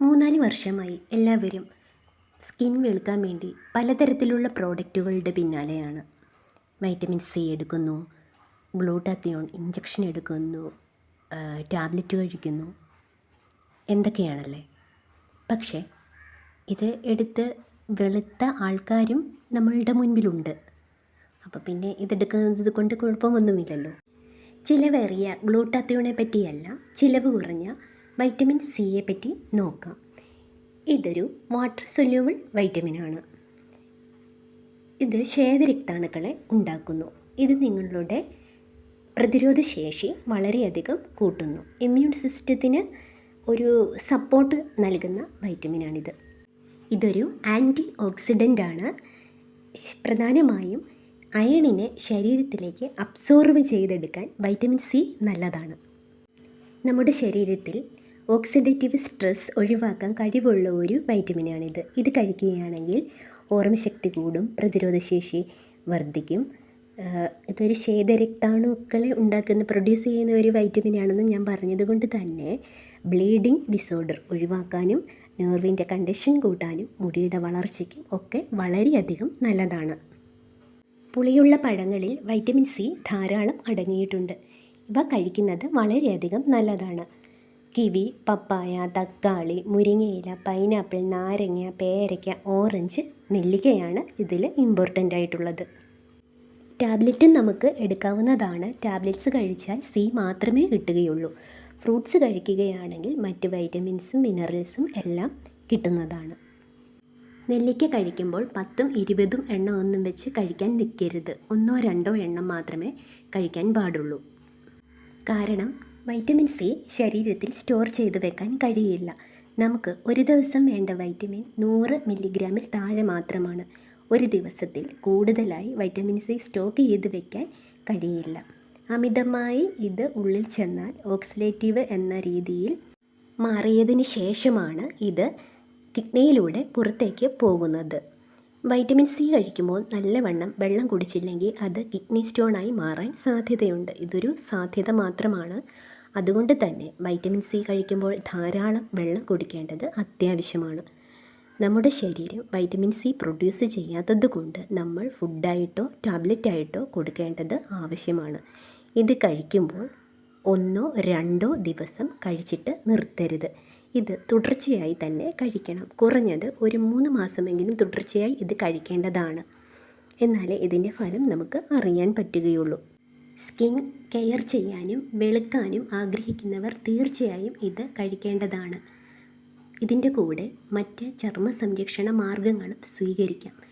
മൂന്നാൽ വർഷമായി എല്ലാവരും സ്കിൻ വെളുക്കാൻ വേണ്ടി പലതരത്തിലുള്ള പ്രോഡക്റ്റുകളുടെ പിന്നാലെയാണ്. വൈറ്റമിൻ സി എടുക്കുന്നു ഗ്ലൂട്ടാത്തിയോൺ ഇഞ്ചക്ഷൻ എടുക്കുന്നു ടാബ്ലറ്റ് കഴിക്കുന്നു. എന്തൊക്കെയാണല്ലേ? പക്ഷേ ഇത് എടുത്ത് വെളുത്ത ആൾക്കാരും നമ്മളുടെ മുൻപിലുണ്ട്. അപ്പോൾ പിന്നെ ഇതെടുക്കുന്നത് കൊണ്ട് കുഴപ്പമൊന്നുമില്ലല്ലോ. ചിലവേറിയ ഗ്ലൂട്ടാത്തിയോണെ പറ്റിയല്ല ചിലവ് കുറഞ്ഞ വൈറ്റമിൻ സിയെ പറ്റി നോക്കാം. ഇതൊരു വാട്ടർ സൊല്യൂബിൾ വൈറ്റമിനാണ് ഇത് ശ്വേതരക്താണുക്കളെ ഉണ്ടാക്കുന്നു. ഇത് നിങ്ങളുടെ പ്രതിരോധ ശേഷി വളരെയധികം കൂട്ടുന്നു. ഇമ്മ്യൂൺ സിസ്റ്റത്തിന് ഒരു സപ്പോർട്ട് നൽകുന്ന വൈറ്റമിനാണിത് ഇതൊരു ആന്റി ആണ്. പ്രധാനമായും അയണിനെ ശരീരത്തിലേക്ക് അബ്സോർവ് ചെയ്തെടുക്കാൻ വൈറ്റമിൻ സി നല്ലതാണ്. നമ്മുടെ ശരീരത്തിൽ ഓക്സിഡേറ്റീവ് സ്ട്രെസ് ഒഴിവാക്കാൻ കഴിവുള്ള ഒരു വൈറ്റമിനാണിത്. ഇത് കഴിക്കുകയാണെങ്കിൽ ഓർമ്മശക്തി കൂടും പ്രതിരോധശേഷി വർദ്ധിക്കും. ഇതൊരു ശേതരക്താണുക്കളെ ഉണ്ടാക്കുന്ന പ്രൊഡ്യൂസ് ചെയ്യുന്ന ഒരു വൈറ്റമിനാണെന്ന് ഞാൻ പറഞ്ഞതുകൊണ്ട് തന്നെ ബ്ലീഡിംഗ് ഡിസോർഡർ ഒഴിവാക്കാനും നെർവിന്റെ കണ്ടീഷൻ കൂട്ടാനും മുടിയുടെ വളർച്ചയ്ക്കും ഒക്കെ വളരെയധികം നല്ലതാണ്. പുളിയുള്ള പഴങ്ങളിൽ വൈറ്റമിൻ സി ധാരാളം അടങ്ങിയിട്ടുണ്ട്. ഇവ കഴിക്കുന്നത് വളരെയധികം നല്ലതാണ്. കിവി പപ്പായ തക്കാളി മുരിങ്ങയില പൈനാപ്പിൾ നാരങ്ങ പേരയ്ക്ക ഓറഞ്ച് നെല്ലിക്കയാണ് ഇതിൽ ഇമ്പോർട്ടന്റ് ആയിട്ടുള്ളത്. ടാബ്ലറ്റും നമുക്ക് എടുക്കാവുന്നതാണ്. ടാബ്ലറ്റ്സ് കഴിച്ചാൽ സി മാത്രമേ കിട്ടുകയുള്ളൂ. ഫ്രൂട്ട്സ് കഴിക്കുകയാണെങ്കിൽ മറ്റ് വൈറ്റമിൻസും മിനറൽസും എല്ലാം കിട്ടുന്നതാണ്. നെല്ലിക്ക കഴിക്കുമ്പോൾ പത്തും ഇരുപതും എണ്ണ ഒന്നും വെച്ച് കഴിക്കാൻ നിൽക്കരുത്. ഒന്നോ രണ്ടോ എണ്ണം മാത്രമേ കഴിക്കാൻ പാടുള്ളൂ. കാരണം വൈറ്റമിൻ സി ശരീരത്തിൽ സ്റ്റോർ ചെയ്തു വെക്കാൻ കഴിയില്ല. നമുക്ക് ഒരു ദിവസം വേണ്ട വൈറ്റമിൻ നൂറ് മില്ലിഗ്രാമിൽ താഴെ മാത്രമാണ്. ഒരു ദിവസത്തിൽ കൂടുതലായി വൈറ്റമിൻ സി സ്റ്റോക്ക് ചെയ്ത് വെക്കാൻ കഴിയില്ല. അമിതമായി ഇത് ഉള്ളിൽ ചെന്നാൽ ഓക്സിലേറ്റീവ് എന്ന രീതിയിൽ മാറിയതിന് ശേഷമാണ് ഇത് കിഡ്നിയിലൂടെ പുറത്തേക്ക് പോകുന്നത്. വൈറ്റമിൻ സി കഴിക്കുമ്പോൾ നല്ലവണ്ണം വെള്ളം കുടിച്ചില്ലെങ്കിൽ അത് കിഡ്നി സ്റ്റോണായി മാറാൻ സാധ്യതയുണ്ട്. ഇതൊരു സാധ്യത മാത്രമാണ്. അതുകൊണ്ട് തന്നെ വൈറ്റമിൻ സി കഴിക്കുമ്പോൾ ധാരാളം വെള്ളം കുടിക്കേണ്ടത് അത്യാവശ്യമാണ്. നമ്മുടെ ശരീരം വൈറ്റമിൻ സി പ്രൊഡ്യൂസ് ചെയ്യാത്തത് കൊണ്ട് നമ്മൾ ഫുഡായിട്ടോ ടാബ്ലറ്റായിട്ടോ കൊടുക്കേണ്ടത് ആവശ്യമാണ്. ഇത് കഴിക്കുമ്പോൾ ഒന്നോ രണ്ടോ ദിവസം കഴിച്ചിട്ട് നിർത്തരുത്. ഇത് തുടർച്ചയായി തന്നെ കഴിക്കണം. കുറഞ്ഞത് ഒരു മൂന്ന് മാസമെങ്കിലും തുടർച്ചയായി ഇത് കഴിക്കേണ്ടതാണ്. എന്നാലേ ഇതിന്റെ ഫലം നമുക്ക് അറിയാൻ പറ്റുകയുള്ളൂ. സ്കിൻ കെയർ ചെയ്യാനും വെളുക്കാനും ആഗ്രഹിക്കുന്നവർ തീർച്ചയായും ഇത് കഴിക്കേണ്ടതാണ്. ഇതിന്റെ കൂടെ മറ്റ് ചർമ്മ സംരക്ഷണ മാർഗങ്ങളും സ്വീകരിക്കാം.